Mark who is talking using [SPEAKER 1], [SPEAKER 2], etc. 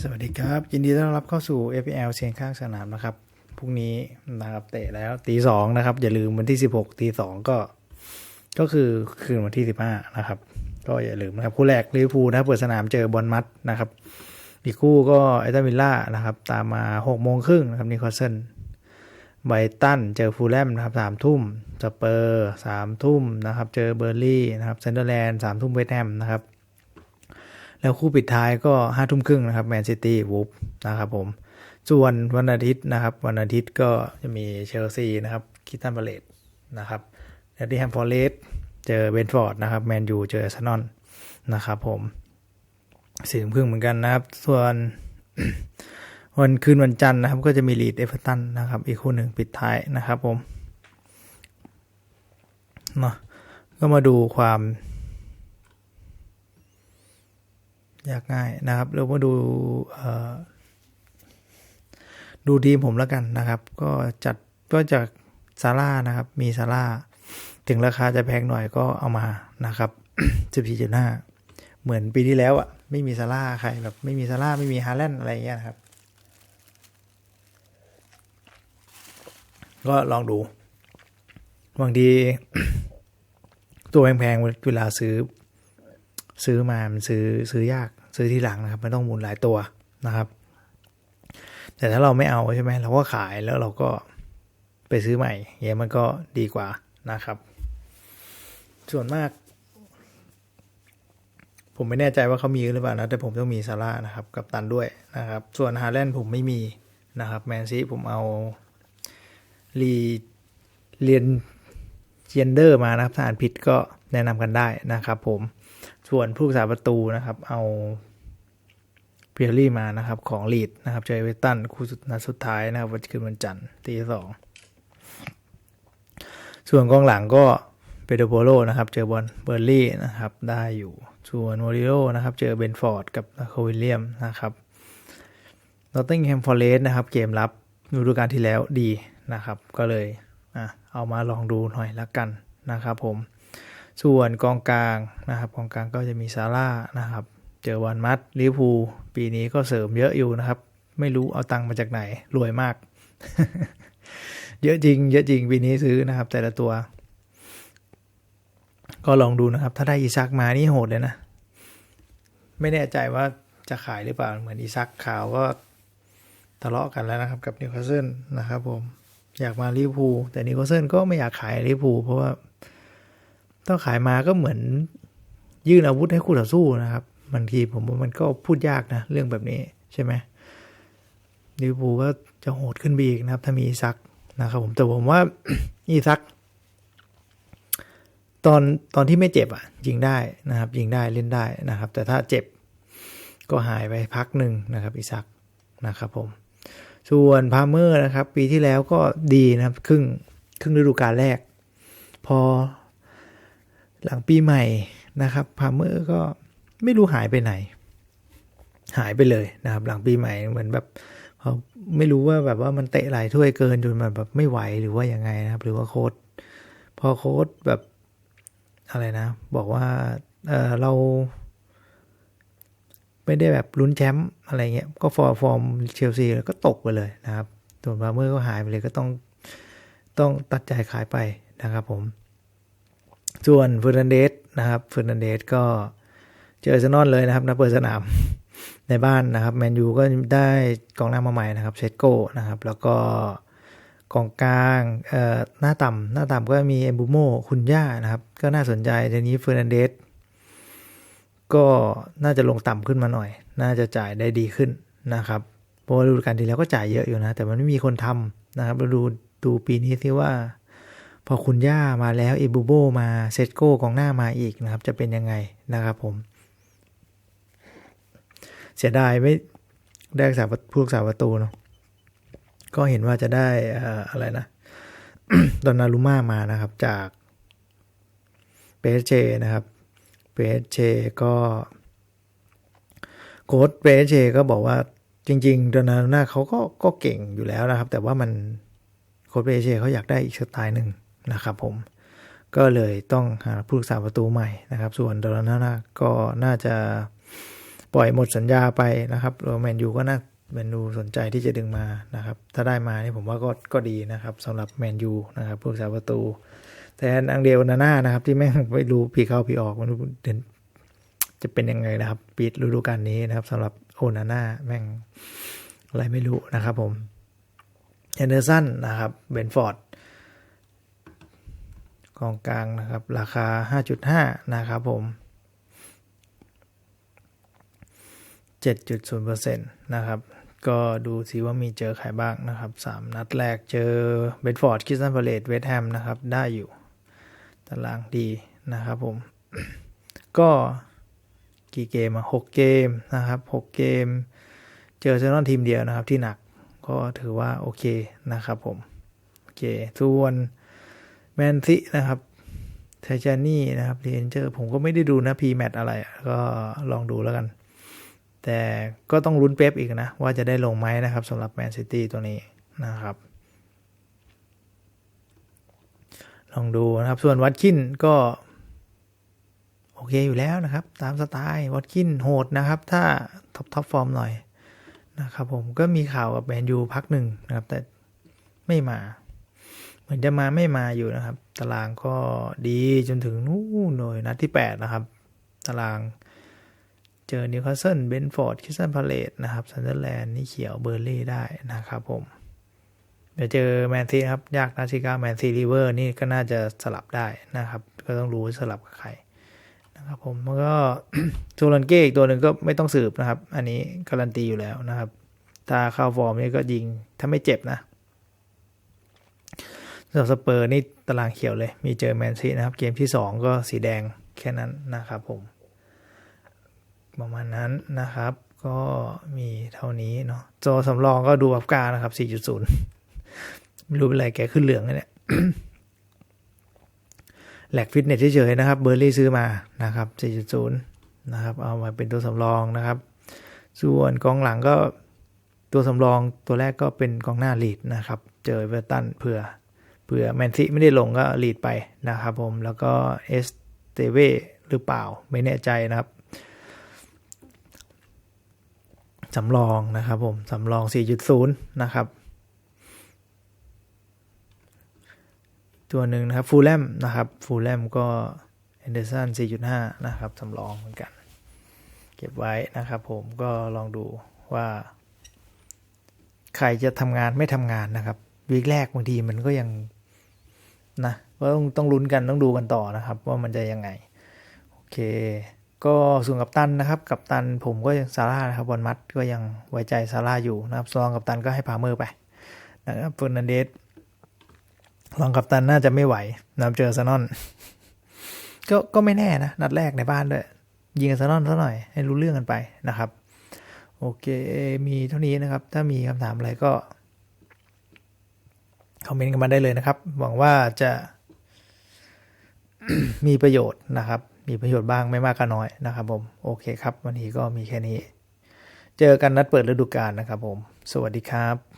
[SPEAKER 1] สวัสดีครับ ยินดีต้อนรับเข้าสู่ FPL เสียงข้างสนามนะครับพรุ่งนี้นะครับเตะแล้วตีสองนะครับ อย่าลืมวันที่16ตีสองก็ ก็คือคืนวันที่15นะครับ ก็อย่าลืมนะครับ คู่แรกลิเวอร์พูลนะเปิดสนามเจอบอลมัดนะครับ อีกคู่ก็ไอตันวิลล่านะครับ ตามมา6โมงครึ่งนะครับนิโคลเซนไบตันเจอฟูลแลมนะครับสามทุ่มสเปอร์สามทุ่มนะครับ เจอเบอร์ลี่นะครับเซนเดอร์แลนด์สามทุ่มเวสต์แฮมนะครับ แล้วคู่ปิดท้ายก็ห้าทุ่มครึ่งนะครับแมนซิตี้วูฟนะครับผม ส่วนวันอาทิตย์นะครับ วันอาทิตย์ก็จะมีเชลซีนะครับคิตันบาเลตนะครับแอตติแฮมฟอร์เรสเจอเบนฟอร์ดนะครับแมนยูเจออาร์เซนอลนะครับผมสี่ทุ่มครึ่งเหมือนกันนะครับ ส่วนวันคืนวันจันทร์นะครับ ก็จะมีลีดเอเวอร์ตันนะครับ อีกคู่หนึ่งปิดท้ายนะครับผมเนาะก็มาดูความ ยากง่ายนะครับเรามาดูดูทีมผมแล้วกันนะครับ ก็จัดก็จากซาร่านะครับ มีซาร่าถึงราคาจะแพงหน่อยก็เอามานะครับ14.5 เหมือนปีที่แล้วอะ่ะ ไม่มีซาร่าใครแบบไม่มีซาร่าไม่มีฮาแลนด์อะไรเงี้ยนะครับ ก็ลองดูบางทีตัวแพงๆเวลาซื้อ ซื้อมามันซื้อซื้อยาก ซื้อทีหลังนะครับไมันต้องหมุนหลายตัวนะครับ แต่ถ้าเราไม่เอาใช่ไหมเราก็ขายแล้วเราก็ไปซื้อใหม่เงี้ยมันก็ดีกว่านะครับ ส่วนมาก ผมไม่แน่ใจว่าเขามีหรือเปล่านะแต่ผมต้องมีซาร่านะครับ กับตันด้วยนะครับ ส่วนฮาแลนด์ผมไม่มีนะครับแมนซีผมเอารีเรียนเจนเดอร์มานะครับถ้าอ่านผิดก็แนะนำกันได้นะครับผม ส่วนผู้รักษาประตูนะครับ เอาเพียรี่มานะครับ ของลีดนะครับเจอเวตันคู่สุดนัดสุดท้ายนะครับวันคืนวันจันทร์ตีสองส่วนกองหลังก็เปโดโปโลนะครับ เจอบอลเบอร์ลี่นะครับ ได้อยู่ ส่วนโมริโอนะครับ เจอเบนฟอร์ดกับโควิลเลียมนะครับนอตติงแฮมฟอร์เรสนะครับ เกมรับฤดูกาลที่แล้วดีนะครับ ก็เลยอะเอามาลองดูหน่อยละกันนะครับผม ส่วนกองกลางนะครับกองกลางก็จะมีซาร่านะครับเจอวันมัดลิฟูปีนี้ก็เสริมเยอะอยู่นะครับ ไม่รู้เอาตังค์มาจากไหนรวยมาก เยอะจริง เยอะจริงปีนี้ซื้อนะครับ แต่ละตัว ก็ลองดูนะครับ ถ้าได้อีซักมานี่โหดเลยนะ ไม่แน่ใจว่าจะขายหรือเปล่า เหมือนอีซักข่าวก็ทะเลาะกันแล้วนะครับ กับนิวคาสเซิลนะครับ ผมอยากมาลิฟูแต่นิวคาสเซิลก็ไม่อยากขายลิฟูเพราะว่า ต้องขายมาก็เหมือนยื่นอาวุธให้คู่ต่อสู้นะครับบางทีผมว่ามันก็พูดยากนะ เรื่องแบบนี้ใช่ไหมลิเวอร์พูลก็จะโหดขึ้นไปอีกนะครับ ถ้ามีอีซักนะครับผมแต่ผมว่าอีซัก ตอนตอนที่ไม่เจ็บอะ ยิงได้นะครับ ยิงได้เล่นได้นะครับ แต่ถ้าเจ็บก็หายไปพักหนึ่งนะครับอีซักนะครับผม ส่วนพาเมอร์นะครับ ปีที่แล้วก็ดีนะครับ ครึ่งครึ่งฤดูกาลแรก พอ หลังปีใหม่นะครับพาเมอร์ก็ไม่รู้หายไปไหน หายไปเลยนะครับ หลังปีใหม่เหมือนแบบเขาไม่รู้ว่าแบบว่ามันเตะหลายถ้วยเกินจนมันแบบไม่ไหวหรือว่ายังไงนะครับ หรือว่าโค้ดพอโค้ดแบบอะไรนะ บอกว่าเออเราไม่ได้แบบลุ้นแชมป์อะไรเงี้ย ก็ฟอร์ฟอร์มเชลซีก็ตกไปเลยนะครับส่วนพาเมอร์ก็หายไปเลยก็ต้องต้องตัดใจขายไปนะครับผม ส่วนเฟอร์นันเดสนะครับเฟอร์นันเดสก็เจอเซนอนเลยนะครับนะเปิดสนามในบ้านนะครับแมนยูก็ได้กองหน้ามาใหม่นะครับเชตโก้นะครับ แล้วก็กองกลางเอ่อหน้าต่ำหน้าต่ำก็มีเอมบูโมคุณย่านะครับ ก็น่าสนใจทีนี้เฟอร์นันเดสก็น่าจะลงต่ำขึ้นมาหน่อย น่าจะจ่ายได้ดีขึ้นนะครับเพราะว่าฤดูกาลที่แล้วก็จ่ายเยอะอยู่นะ แต่มันไม่มีคนทำนะครับเราดูดูปีนี้ที่ว่า พอคุณย่ามาแล้วเอบูโบมาเซตโก้กองหน้ามาอีกนะครับ จะเป็นยังไงนะครับผม เสียดายไม่ได้รักษาผู้รักษาประตูเนาะก็เห็นว่าจะได้อะไรนะดอนนารุม่ามานะครับจากเปเจนะครับเปเจก็โค้ดเปเจก็บอกว่าจริงๆดอนนารุม่าเขาก็ก็เก่งอยู่แล้วนะครับ แต่ว่ามันโค้ดเปเจเขาอยากได้อีกสไตล์หนึ่ง นะครับผมก็เลยต้องหาผู้รักษาประตูใหม่นะครับ ส่วนดอลนาน่าก็น่าจะปล่อยหมดสัญญาไปนะครับแล้วแมนยูก็น่าแมนยูสนใจที่จะดึงมานะครับ ถ้าได้มานี่ผมว่าก็ก็ดีนะครับสำหรับแมนยูนะครับผู้สาประตู แต่อังเดียวนาน่านะครับ ที่แม่งไม่รู้ปีเข้าปีออกไมันรู้เดินจะเป็นยังไงนะครับ ปิดฤดูกาลนี้นะครับสำหรับโอนาน่าแม่งอะไรไม่รู้นะครับผมแอนเดอร์สันนะครับเบนฟอร์ด กองกลางนะครับ ราคา 5.5 นะครับผม 7.0%นะครับ ก็ดูสิว่ามีเจอใครบ้างนะครับ 3 นัดแรกเจอเบนฟอร์ดคิสตันพาเลตเวสต์แฮมนะครับ ได้อยู่ ตารางดีนะครับผม ก็กี่เกมอะหกเกมนะครับหกเกม เจอเซนอนทีมเดียวนะครับที่หนักก็ถือว่าโอเคนะครับผม โอเคส่วน แมนซินะครับไทจานี่นะครับเรนเจอร์ผมก็ไม่ได้ดูนะพีแมตอะไร ก็ลองดูแล้วกัน แต่ก็ต้องลุ้นเป๊ปอีกนะ ว่าจะได้ลงไหมนะครับสำหรับแมนซิตี้ตัวนี้นะครับ ลองดูนะครับ ส่วนวัตคินก็ โอเคอยู่แล้วนะครับ ตามสไตล์วัตคินโหดนะครับ ถ้าท็อปท็อปฟอร์มหน่อยนะครับผมก็มีข่าวกับแมนยูพักหนึ่งนะครับ แต่ไม่มา มือนจะมาไม่มาอยู่นะครับ ตารางก็ดีจนถึงนู่นหน่วยนัดที่ 8 นะครับ ตารางเจอนิวคาสเซิลเบนฟอร์ดคิสตันพาเลตนะครับซันเดอร์แลนด์นี่เขียวเบอร์ลี่ได้นะครับผมเดี๋ยวเจอแมนซีครับ ยากนาชิกาแมนซีริเวอร์นี่ก็น่าจะสลับได้นะครับ ก็ต้องรู้สลับกับใครนะครับผมมันก็โซลันเก้อีกตัวหนึ่งก็ไม่ต้องสืบนะครับ อันนี้การันตีอยู่แล้วนะครับถ้าเข้าฟอร์มนี่ก็ยิงถ้าไม่เจ็บนะ สำหรับสเปอร์นี่ตารางเขียวเลย มีเจอแมนซีนะครับ เกมที่ 2 ก็สีแดงแค่นั้นนะครับผม ประมาณนั้นนะครับ ก็มีเท่านี้เนาะจอสำรองก็ดูอัฟกานะครับ 4.0 ไม่รู้เป็นไรแกขึ้นเหลืองเนี่ยแหลกฟิตเนสเฉยๆนะครับ เบอร์รี่ซื้อมานะครับ 4.0 นะครับ เอามาเป็นตัวสำรองนะครับ ส่วนกองหลังก็ตัวสำรองตัวแรกก็เป็นกองหน้าลีดนะครับ เจอเวอร์ตันเผื่อ ผื่อแมนซีไม่ได้ลงก็ลีดไปนะครับผม แล้วก็เอสเตเวหรือเปล่าไม่แน่ใจนะครับสำรองนะครับผมสำรอง 4.0 นะครับ ตัวหนึ่งนะครับฟูลแลมนะครับฟูลแลมก็แอนเดอร์สัน 4.5 นะครับสำรองเหมือนกัน เก็บไว้นะครับผมก็ลองดูว่า ใครจะทำงานไม่ทำงานนะครับวีคแรกบางทีมันก็ยัง นะก็ต้องต้องลุ้นกันต้องดูกันต่อนะครับ ว่ามันจะยังไง โอเค ก็ส่วนกับตันนะครับ กับตันผมก็ยังซาร่านะครับบอลมัดก็ยังไว้ใจซาร่าอยู่นะครับซองกับตันก็ให้พาเมอร์ไปนะครับเฟอร์นันเดสลองกับตันน่าจะไม่ไหวนะเจอซานอน ก็ก็ไม่แน่นะ นัดแรกในบ้านด้วยยิงซานอนซะหน่อย ให้รู้เรื่องกันไปนะครับ โอเค มีเท่านี้นะครับ ถ้ามีคำถามอะไรก็ คอมเมนต์กันมาได้เลยนะครับ หวังว่าจะมีประโยชน์นะครับ มีประโยชน์บ้างไม่มากก็น้อยนะครับผม โอเคครับ วันนี้ก็มีแค่นี้ เจอกันนัดเปิดฤดูกาลนะครับผม สวัสดีครับ